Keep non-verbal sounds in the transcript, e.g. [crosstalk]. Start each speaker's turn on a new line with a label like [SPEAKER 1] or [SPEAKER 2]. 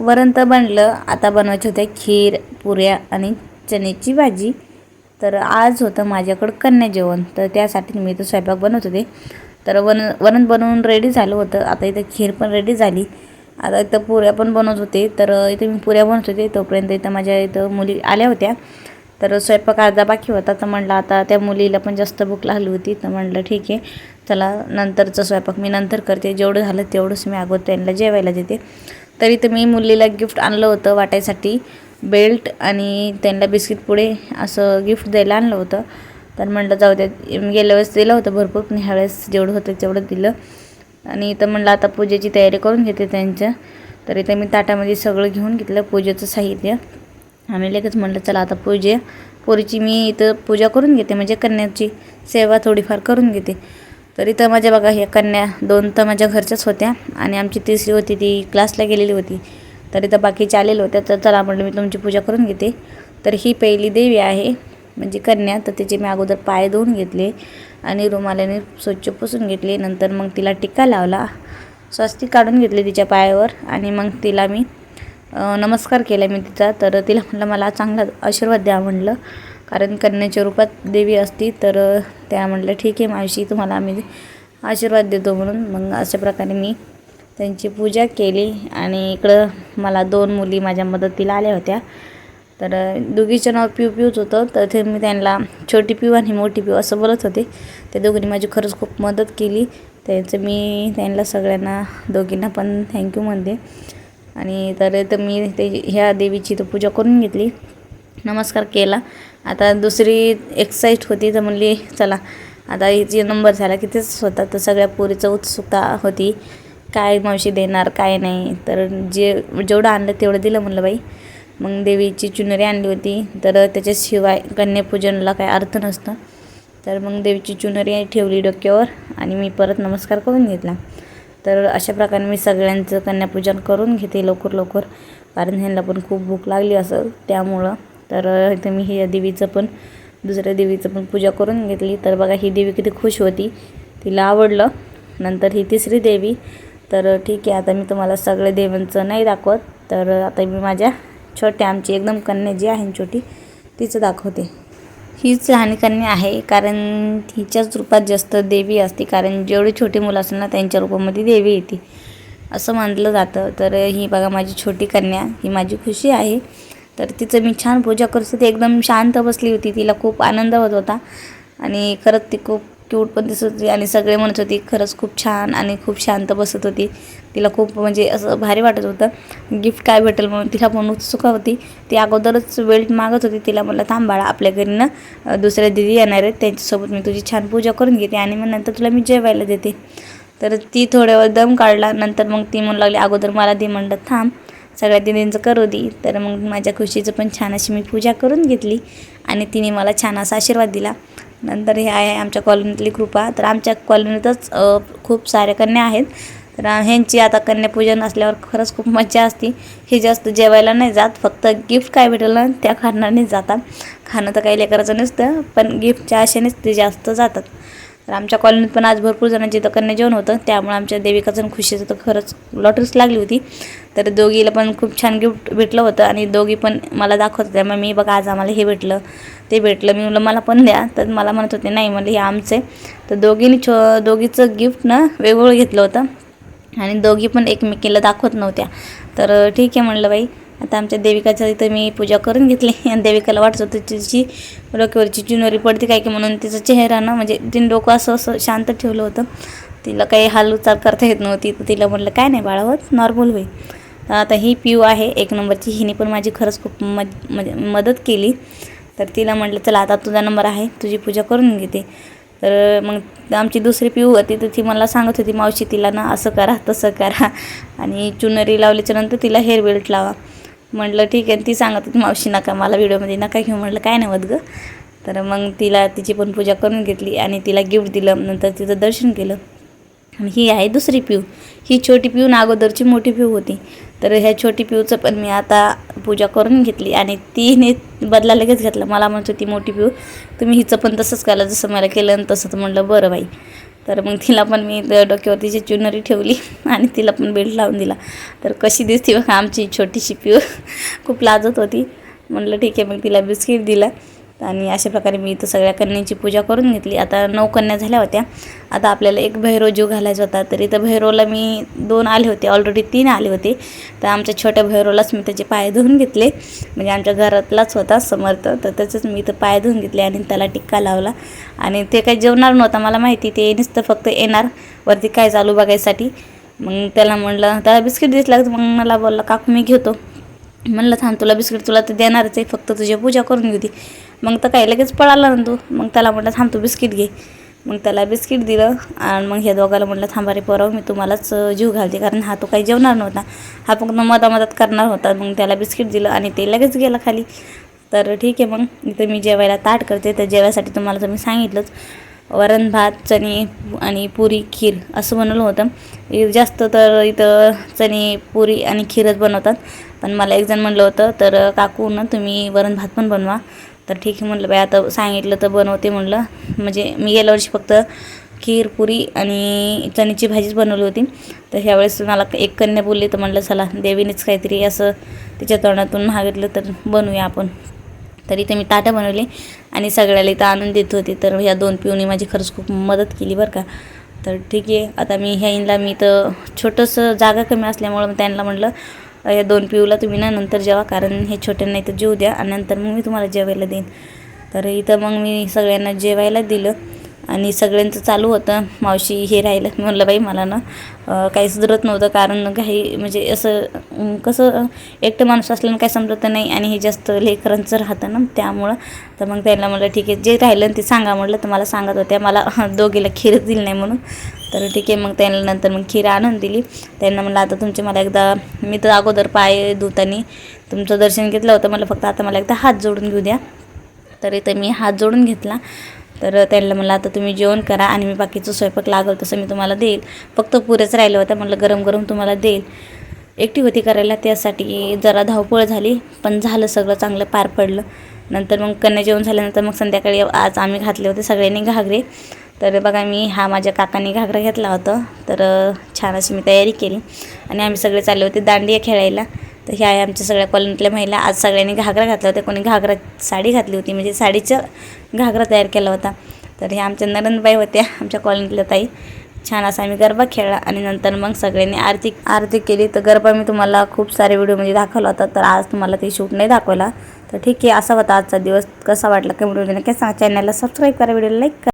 [SPEAKER 1] वरण तर बनलं. आता बनवायचे होते खीर पुऱ्या आणि चण्याची भाजी. तर आज होतं माझ्याकडं कन्या जेवण. तर त्यासाठी मी तो स्वयंपाक बनवत होते. तर वन वरण बनवून रेडी झालं होतं. आता इथं खीर पण रेडी झाली. आता इथं पुऱ्या पण बनवत होते. तर इथं मी पुऱ्या बनवत होते. तोपर्यंत इथं माझ्या इथं मुली आल्या होत्या. तर स्वयंपाक अर्धा बाकी होता. तर म्हणलं आता त्या मुलीला पण जास्त भूक लागली होती. तर म्हणलं ठीक आहे. चला नंतरचं स्वयंपाक मी नंतर करते. जेवढं झालं तेवढंच मी अगोदर त्यांना जेवायला देते. तरी तर मी मुलीला गिफ्ट आणलं होतं वाटायसाठी. बेल्ट आणि त्यांना बिस्किट पुढे असं गिफ्ट द्यायला आणलं होतं. तर म्हणलं जाऊ द्या गेल्या वेळेस दिलं होतं भरपूर पण ह्यावेळेस जेवढं होतं तेवढं दिलं. आणि इथं म्हणलं आता पूजेची तयारी करून घेते त्यांच्या तर इथं मी ताटामध्ये सगळं घेऊन घेतलं पूजेचं साहित्य. आम्ही लगेच म्हटलं चला आता पूजे पोरीची मी इथं पूजा करून घेते म्हणजे कन्याची सेवा थोडीफार करून घेते. तर इथं माझ्या बघा ह्या कन्या दोन तर माझ्या घरच्याच होत्या आणि आमची तिसरी होती ती क्लासला गेलेली होती. तर इथं बाकीच्या आलेल्या होत्या तर चला म्हटलं मी तुमची पूजा करून घेते. तर ही पहिली देवी आहे म्हणजे कन्या तर तिचे मी अगोदर पाय धुवून घेतले आणि रुमालाने स्वच्छ पुसून घेतले. नंतर मग तिला टिक्का लावला स्वस्ती काढून घेतले तिच्या पायावर आणि मग तिला मी नमस्कार केला मी तिचा. तर तिला म्हटलं मला चांगला आशीर्वाद द्या म्हटलं. कारण कन्याच्या रूपात देवी असती तर त्या म्हटलं ठीक आहे मावशी तुम्हाला आम्ही आशीर्वाद देतो म्हणून. मग अशा प्रकारे मी त्यांची पूजा केली आणि इकडं मला दोन मुली माझ्या मदतीला आल्या होत्या. तर दोघीचं नाव पिऊ पिऊच होतं. तर ते मी त्यांना छोटी पिऊ आणि मोठी पिऊ असं बोलत होते. त्या दोघींनी माझी खरंच खूप मदत केली. त्याचं मी त्यांना सगळ्यांना दोघींना पण थँक्यू म्हणते. आणि तर मी ते ह्या देवीची तर पूजा करून घेतली. नमस्कार केला. आता दुसरी एक्साईट होती तर म्हणली चला आता हिचे नंबर झाला की तेच होता. तर सगळ्या पोरीचं उत्सुकता होती काय मावशी देणार काय नाही? तर जे जेवढं आणलं तेवढं दिलं म्हणलं बाई. मग देवीची चुनरी आणली होती तर त्याच्याशिवाय कन्यापूजनला काय अर्थ नसतं. तर मग देवीची चुनरी ठेवली डोक्यावर आणि मी परत नमस्कार करून घेतला. तर अशा प्रकारे मी सगळ्यांचं कन्यापूजन करून घेते लवकर लवकर. कारण ह्यांना पण खूप भूक लागली असं त्यामुळं तर इथं मी ही देवीचं पण दुसऱ्या देवीचं पण पूजा करून घेतली. तर बघा ही देवी किती खुश होती. तिला आवडलं. नंतर ही तिसरी देवी. तर ठीक आहे आता मी तुम्हाला सगळ्या देवांचं नाही दाखवत. तर आता मी माझ्या छोट्या आमची एकदम कन्या जी आहे छोटी तिचं दाखवते. हीच लहान कन्या आहे कारण हिच्याच रूपात जास्त देवी असते. कारण जेवढी छोटी मुलं असेल ना त्यांच्या रूपामध्ये देवी येते. असं मानलं जातं. तर ही बघा माझी छोटी कन्या ही माझी खुशी आहे. तर तिचं मी छान पूजा करत होते एकदम शांत बसली होती तिला खूप आनंद होत होता. आणि खरंच ती खूप क्यूट पण दिसत होती आणि सगळे म्हणत होती खरंच खूप छान आणि खूप शांत बसत होती. तिला खूप म्हणजे असं भारी वाटत होतं. गिफ्ट काय भेटेल म्हणून तिला पण उत्सुका होती. ती अगोदरच बेल्ट मागत होती. तिला म्हणलं थांबाळा आपल्या घरी ना दुसऱ्या दिदी येणार आहेत. त्यांच्यासोबत मी तुझी छान पूजा करून घेते आणि मग नंतर तुला मी जेवायला देते. तर ती थोड्या वेळ दम काढला. नंतर मग ती म्हणू लागली अगोदर मला दे म्हणलं थांब. सगळ्या दिदींचं करू दे. तर मग माझ्या खुशीचं पण छान अशी मी पूजा करून घेतली आणि तिने मला छान असा आशीर्वाद दिला. नंतर हे आहे आमच्या कॉलनीतली कृपा. तर आमच्या कॉलनीतच खूप साऱ्या कन्या आहेत. तर ह्यांची आता कन्यापूजन असल्यावर खरंच खूप मजा असते. हे जास्त जेवायला नाही जात. फक्त गिफ्ट काय भेटेल ना त्या कारणानेच जातात. खाणं तर काही लेकराचं नसतं पण गिफ्टच्या आशेनेच ते जास्त जातात. तर आमच्या कॉलनीत पण आज भरपूर जणांचे तर कन्या जेवण होतं. त्यामुळे आमच्या देविकाचं खुशीचं तर खरंच लॉटरीच लागली होती. तर दोघीला पण खूप छान गिफ्ट भेटलं होतं आणि दोघी पण मला दाखवत होत्या मग मी बघा आज आम्हाला हे भेटलं. ते भेटलं. मी म्हटलं मला पण द्या. तर मला म्हणत होते नाही म्हणलं हे आमचे. तर दोघींनी छो दोघीचं गिफ्ट ना वेगवेगळं घेतलं होतं. आणि दोघी पण एकमेकीला दाखवत नव्हत्या. तर ठीक आहे म्हणलं बाई. आता आमच्या देविकाच्या इथं मी पूजा करून घेतली. [laughs] आणि देविकाला वाटत होतं तिची डोक्यावरची चुनरी पडते काय की म्हणून तिचा चेहरा ना म्हणजे तिने डोकं असं असं शांत ठेवलं होतं. तिला काही हालचाल करता येत नव्हती. तर तिला म्हटलं काय नाही बाळावत नॉर्मल होईल. आता ही पिऊ आहे एक नंबरची. हिने पण माझी खरंच खूप मद म्हणजे मदत केली. तर तिला म्हटलं चला आता तुझा नंबर आहे. तुझी पूजा करून घेते. तर मग आमची दुसरी पिऊ होती. तर ती मला सांगत होती मावशी तिला ना असं करा तसं करा. आणि चुनरी लावल्याच्यानंतर तिला हेअर बेल्ट लावा. म्हटलं ठीक आहे. ती सांगत होती मावशी नका मला व्हिडिओमध्ये नका घेऊ. म्हटलं काय नाही होत गं. तर मग तिला तिची पण पूजा करून घेतली आणि तिला गिफ्ट दिलं. नंतर तिचं दर्शन केलं. आणि ही आहे दुसरी पिऊ. ही छोटी पिऊ ना अगोदरची मोठी पिऊ होती. तर ह्या छोटी पिऊचं पण मी आता पूजा करून घेतली आणि तिने बदला लगेच घेतला. मला म्हणत होती मोठी पिऊ तुम्ही हिचं पण तसंच केलं जसं मला केलं तसं तर म्हणलं बरं बाई. तर मग तिला पण मी डोक्यावरती जी चुनरी ठेवली [laughs] आणि तिला पण बेल्ट लावून दिला. तर कशी दिसते बघा आमची छोटीशी पिऊ [laughs] खूप लाजत होती. म्हटलं ठीक आहे मग तिला बिस्किट दिला. आणि अशा प्रकारे मी इथं सगळ्या कन्यांची पूजा करून घेतली. आता नऊ कन्या झाल्या होत्या. आता आपल्याला एक भैरव जीव घालायचा होता. तर इथं भैरवला मी दोन आले होते. ऑलरेडी तीन आले होते. तर आमच्या छोट्या भैरवलाच मी त्याचे पाय धुवून घेतले. म्हणजे आमच्या घरातलाच होता समर्थ. तर त्याचंच मी इथं पाय धुवून घेतले आणि त्याला टिक्का लावला. आणि ते काही जेवणार नव्हता मला माहिती. ते नुसतं फक्त येणार. वरती काय चालू बघायसाठी. मग त्याला म्हणलं त्याला बिस्किट दिसला मग मला बोलला काकू मी घेतो. म्हणलं थांब तुला बिस्किट तुला तर देणारच आहे. फक्त तुझी पूजा करून घेऊ ती मग तर काय लगेच पळाला ना तू. मग त्याला म्हटलं थांब तू बिस्किट घे. मग त्याला बिस्किट दिलं आणि मग ह्या दोघाला म्हटलं थांबा रे मी तुम्हालाच जीव घालते. कारण हा तो काही जेवणार नव्हता. हा फक्त मधा मदत करणार होता. मग त्याला बिस्किट दिलं आणि ते लगेच गेलं खाली. तर ठीक आहे मग. इथं मी जेवायला ताट करते. तर जेवायसाठी तुम्हाला तर मी सांगितलंच. वरण भात चणे आणि पुरी खीर असं बनवलं होतं. जास्त तर इथं चणे पुरी आणि खीरच बनवतात. पण मला एक जण म्हणलं होतं तर काकू ना तुम्ही वरण भात पण बनवा. तर ठीक आहे म्हणलं बाई आता सांगितलं तर बनवते म्हणलं. म्हणजे मी गेल्या वर्षी फक्त खीर पुरी आणि चण्याची भाजीच बनवली होती. तर ह्यावेळेस मला एक कन्या बोलली तर म्हणलं चला देवीनेच काहीतरी असं तिच्या तोंडातून मागितलं तर बनवूया आपण. तर इथे मी ताटं बनवली आणि सगळ्याला इथं आणून देत होती. तर ह्या दोन पिऊनी माझी खरंच खूप मदत केली बरं का. तर ठीक आहे आता मी ह्याला मी तर छोटंसं जागा कमी असल्यामुळं त्यांना म्हटलं या दोन पिऊला तुम्ही ना नंतर जेवा कारण हे छोट्यांना इथं जेऊ द्या आणि नंतर मग मी तुम्हाला जेवायला देईन. तर इथं मग मी सगळ्यांना जेवायला दिलं आणि सगळ्यांचं चालू होतं. मावशी हे राहिलं. मी म्हणलं बाई मला ना काही सुधरत नव्हतं कारण काही म्हणजे असं कसं एकटं माणूस असल्यानं काही समजत नाही आणि हे जास्त लेकरांचं राहतं ना त्यामुळं. तर मग त्यांना म्हटलं ठीक आहे जे राहिलं ते सांगा. म्हटलं तर मला सांगत होत्या. मला दोघीला खीरच दिली नाही म्हणून. तर ठीक आहे मग त्यांना नंतर मग खीर आणून दिली. त्यांना म्हणलं आता तुमचे मला एकदा मी तर अगोदर पाय धुतानी तुमचं दर्शन घेतलं होतं. मला फक्त आता मला एकदा हात जोडून घेऊ द्या. तर इथं मी हात जोडून घेतला. तर त्यांना म्हणलं आता तुम्ही जेवण करा आणि मी बाकीचं स्वयंपाक लागल तसं मी तुम्हाला देईल. फक्त पुरेच राहिलं होतं म्हटलं गरम गरम तुम्हाला देईल. एकटी होती करायला त्यासाठी जरा धावपळ झाली पण झालं सगळं चांगलं पार पडलं. नंतर मग कन्या जेवण झाल्यानंतर मग संध्याकाळी आज आम्ही घातले होते सगळ्यांनी घागरे. तर बघा मी हा माझ्या काकांनी घागरा घेतला होता. तर छान अशी मी तयारी केली. आणि आम्ही सगळे चालले होते दांडिया खेळायला. तर ह्या आहे आमच्या सगळ्या कॉलनीतल्या महिला. आज सगळ्यांनी घागरा घातला होता. कोणी घागरा साडी घातली होती. म्हणजे साडीचं घागरा तयार केला होता. तर ह्या आमच्या नरनबाई होत्या आमच्या कॉलनीतल्या ताई. छान असा आम्ही गरबा खेळला आणि नंतर मग सगळ्यांनी आरती आरती केली. तर गरबा मी तुम्हाला खूप सारे व्हिडिओमध्ये म्हणजे दाखवला होता. तर आज तुम्हाला ते शूट नाही दाखवला. तर ठीक आहे असा होता आजचा दिवस. कसा वाटला कमेंट नक्की सांगा. चॅनलला सबस्क्राईब करा व्हिडिओला लाईक करा.